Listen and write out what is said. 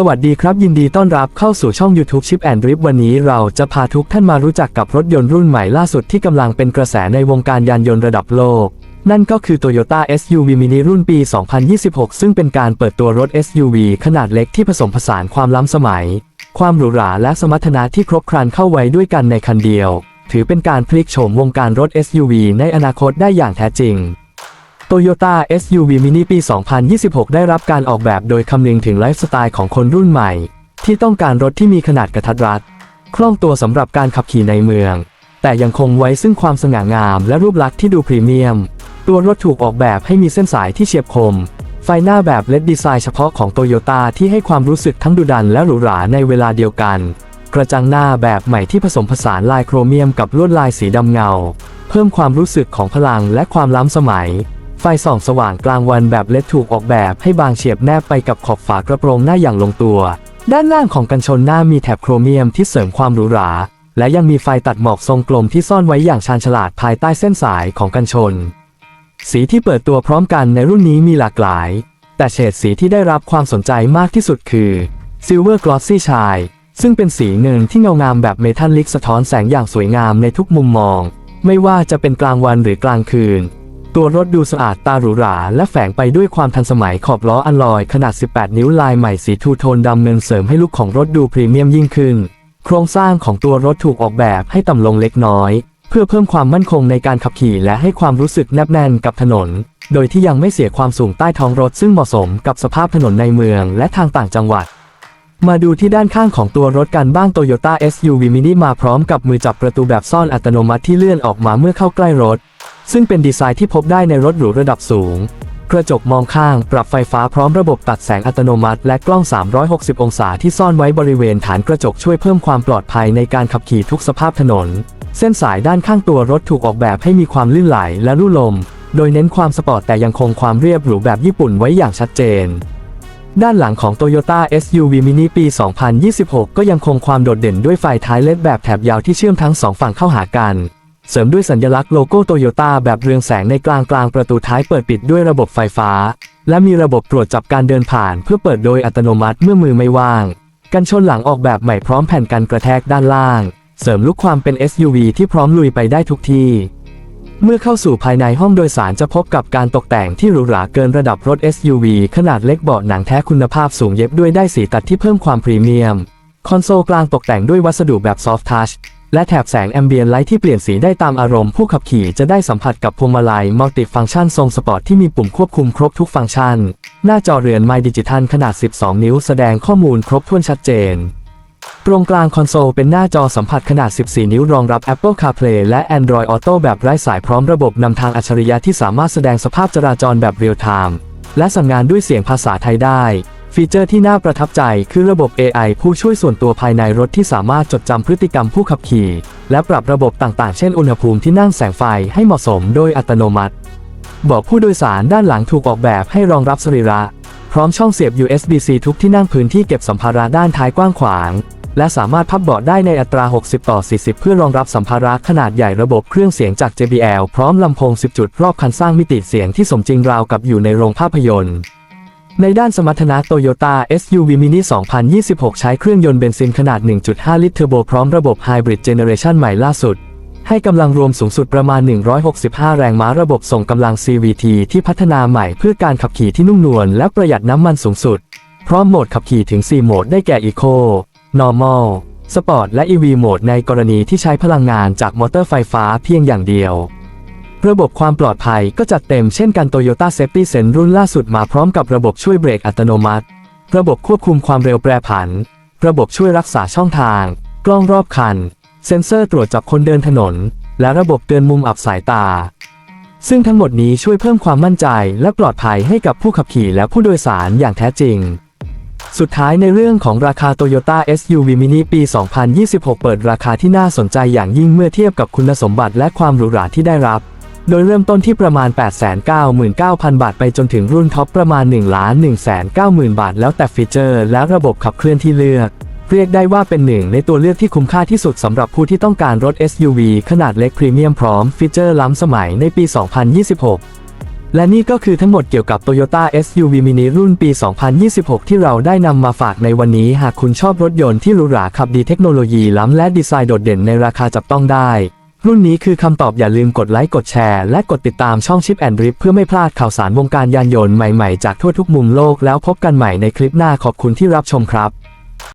สวัสดีครับ ยินดีต้อนรับเข้าสู่ช่อง YouTube Chip and Drip วันนี้เราจะพาทุกท่านมารู้จักกับรถยนต์รุ่นใหม่ล่าสุดที่กำลังเป็นกระแสในวงการยานยนต์ระดับโลก นั่นก็คือ Toyota SUV Mini รุ่นปี 2026 ซึ่งเป็นการเปิดตัวรถ SUV ขนาดเล็กที่ผสมผสานความล้ำสมัย ความหรูหราและสมรรถนะที่ครบครันเข้าไว้ด้วยกันในคันเดียว ถือเป็นการพลิกโฉมวงการรถ SUV ในอนาคตได้อย่างแท้จริง Toyota SUV Mini ปี 2026 ได้รับการออกแบบโดยคำนึงถึงไลฟ์สไตล์ของคนรุ่นใหม่ ที่ต้องการรถที่มีขนาดกระทัดรัด คล่องตัวสำหรับการขับขี่ในเมือง แต่ยังคงไว้ซึ่งความสง่างามและรูปลักษณ์ที่ดูพรีเมียม ตัวรถถูกออกแบบให้มีเส้นสายที่เฉียบคม ไฟหน้าแบบเลดดีไซน์เฉพาะของโตโยต้าที่ให้ความรู้สึกทั้งดุดันและหรูหราในเวลาเดียวกัน กระจังหน้าแบบใหม่ที่ผสมผสานลายโครเมียมกับลวดลายสีดำเงา เพิ่มความรู้สึกของพลังและความล้ำสมัย ไฟส่องสว่างกลางวันแบบเล็ดถูกออกแบบให้บางเฉียบแนบไปกับขอบฝากระโปรงหน้าอย่างลงตัว ด้านล่างของกันชนหน้ามีแถบโครเมียมที่เสริมความหรูหรา และยังมีไฟตัดหมอกทรงกลมที่ซ่อนไว้อย่างชาญฉลาดภายใต้เส้นสายของกันชน สีที่เปิดตัวพร้อมกันในรุ่นนี้มีหลากหลาย แต่เฉดสีที่ได้รับความสนใจมากที่สุดคือ Silver Glossy Shine ซึ่งเป็นสีเงินที่เงางามแบบเมทัลลิกสะท้อนแสงอย่างสวยงามในทุกมุมมอง ไม่ว่าจะเป็นกลางวันหรือกลางคืน ตัวรถดูสะอาดตาหรูหราและแฝงไปด้วยความทันสมัยขอบล้ออัลลอยขนาด 18 นิ้วลายใหม่สีทูโทนดำเงินเสริมให้ลุคของรถดูพรีเมียมยิ่งขึ้น โครงสร้างของตัวรถถูกออกแบบให้ต่ำลงเล็กน้อย เพื่อเพิ่มความมั่นคงในการขับขี่และให้ความรู้สึกแนบแน่นกับถนน โดยที่ยังไม่เสียความสูงใต้ท้องรถซึ่งเหมาะสมกับสภาพถนนในเมืองและทางต่างจังหวัดมาดูที่ด้านข้างของตัวรถกันบ้าง Toyota SUV Mini มาพร้อมกับมือจับประตูแบบซ่อนอัตโนมัติที่เลื่อนออกมาเมื่อเข้าใกล้รถ ซึ่งเป็นดีไซน์ที่พบได้ในรถหรูระดับสูง กระจกมองข้างปรับไฟฟ้าพร้อมระบบตัดแสงอัตโนมัติ และกล้อง 360 องศาที่ซ่อนไว้บริเวณฐานกระจกช่วยเพิ่มความปลอดภัยในการขับขี่ทุกสภาพถนน เส้นสายด้านข้างตัวรถถูกออกแบบให้มีความลื่นไหลและลู่ลม โดยเน้นความสปอร์ตแต่ยังคงความเรียบหรูแบบญี่ปุ่นไว้อย่างชัดเจนด้านหลังของ Toyota SUV Mini ปี 2026 ก็ยังคงความโดดเด่นด้วยไฟท้ายเลดแบบแถบยาวที่เชื่อมทั้งสองฝั่งเข้าหากัน เสริมด้วยสัญลักษณ์โลโก้โตโยต้าแบบเรืองแสงในกลางกลางประตูท้ายเปิดปิดด้วยระบบไฟฟ้า และมีระบบตรวจจับการเดินผ่านเพื่อเปิดโดยอัตโนมัติเมื่อมือไม่ว่าง กันชนหลังออกแบบใหม่พร้อมแผ่นกันกระแทกด้านล่าง เสริมลุกความเป็น SUV ที่พร้อมลุยไปได้ทุกที่ เมื่อเข้าสู่ภายในห้องโดยสารจะพบกับการตกแต่งที่หรูหราเกินระดับรถ SUV ขนาดเล็กเบาะหนังแท้คุณภาพสูงเย็บด้วยได้สีตัดที่เพิ่มความพรีเมียม คอนโซลกลางตกแต่งด้วยวัสดุแบบซอฟท์ทัช และแถบแสงแอมเบียนไลท์ที่เปลี่ยนสีได้ตามอารมณ์ผู้ขับขี่จะได้สัมผัสกับพวงมาลัยมัลติฟังก์ชันทรงสปอร์ตที่มีปุ่มควบคุมครบทุกฟังก์ชัน หน้าจอเรือนไมดิจิทัลขนาด 12 นิ้วแสดงข้อมูลครบถ้วนชัดเจน ตรงกลางคอนโซลเป็นหน้าจอสัมผัสขนาด 14 นิ้วรองรับ Apple CarPlay และ Android Auto แบบไร้สายพร้อมระบบนำทางอัจฉริยะที่สามารถแสดงสภาพจราจรแบบเรียลไทม์และสั่งงานด้วยเสียงภาษาไทยได้ ฟีเจอร์ที่น่าประทับใจคือระบบ AI ผู้ช่วยส่วนตัวภายในรถที่สามารถจดจำพฤติกรรมผู้ขับขี่ และปรับระบบต่างๆ เช่นอุณหภูมิที่นั่งแสงไฟให้เหมาะสมโดยอัตโนมัติเบาะผู้โดยสารด้านหลังถูกออกแบบให้รองรับสรีระ พร้อมช่องเสียบ USB-C ทุกที่นั่งพื้นที่เก็บสัมภาระด้านท้ายกว้างขวาง และสามารถพับเบาะได้ในอัตรา 60 ต่อ 40 เพื่อรองรับสัมภาระขนาดใหญ่ระบบเครื่องเสียงจาก JBL พร้อมลำโพง 10 จุดรอบคันสร้างมิติเสียงที่สมจริงราวกับอยู่ในโรงภาพยนตร์ ในด้านสมรรถนะ Toyota SUV Mini 2026 ใช้เครื่องยนต์เบนซินขนาด 1.5 ลิตรเทอร์โบพร้อมระบบ Hybrid Generation ใหม่ล่าสุด ให้กำลังรวมสูงสุดประมาณ 165 แรงม้าระบบส่งกำลัง CVT ที่พัฒนาใหม่เพื่อการขับขี่ที่นุ่มนวลและประหยัดน้ำมันสูงสุด พร้อมโหมดขับขี่ถึง 4 โหมดได้แก่ Eco Normal Sport และ EV โหมดในกรณีที่ใช้พลังงานจากมอเตอร์ไฟฟ้าเพียงอย่างเดียว ระบบความปลอดภัยก็จัดเต็มเช่นกัน Toyota Safety Sense รุ่นล่าสุดมาพร้อมกับระบบช่วยเบรกอัตโนมัติ ระบบควบคุมความเร็วแปรผัน ระบบช่วยรักษาช่องทาง กล้องรอบคัน เซ็นเซอร์ตรวจจับคนเดินถนน และระบบเตือนมุมอับสายตา ซึ่งทั้งหมดนี้ช่วยเพิ่มความมั่นใจและปลอดภัยให้กับผู้ขับขี่และผู้โดยสารอย่างแท้จริงสุดท้ายในเรื่องของราคา Toyota SUV Mini ปี 2026 เปิดราคาที่น่าสนใจอย่างยิ่งเมื่อเทียบกับคุณสมบัติและความหรูหราที่ได้รับ โดยเริ่มต้นที่ประมาณ 899,000 บาทไปจนถึงรุ่นท็อปประมาณ 1,190,000 บาท แล้วแต่ฟีเจอร์ และระบบขับเคลื่อนที่เลือก เรียกได้ว่าเป็นหนึ่งในตัวเลือกที่คุ้มค่าที่สุดสำหรับผู้ที่ต้องการรถ SUV ขนาดเล็กพรีเมียมพร้อมฟีเจอร์ล้ำสมัยในปี 2026และนี่ก็คือทั้งหมดเกี่ยวกับ Toyota SUV Mini รุ่นปี 2026 ที่เราได้นำมาฝากในวันนี้ หากคุณชอบรถยนต์ที่หรูหราขับดีเทคโนโลยีล้ำและดีไซน์โดดเด่นในราคาจับต้องได้ รุ่นนี้คือคำตอบอย่าลืมกดไลค์กดแชร์และกดติดตามช่องชิปแอนดริฟเพื่อไม่พลาดข่าวสารวงการยานยนต์ใหม่ๆ จากทั่วทุกมุมโลกแล้วพบกันใหม่ในคลิปหน้าขอบคุณที่รับชมครับ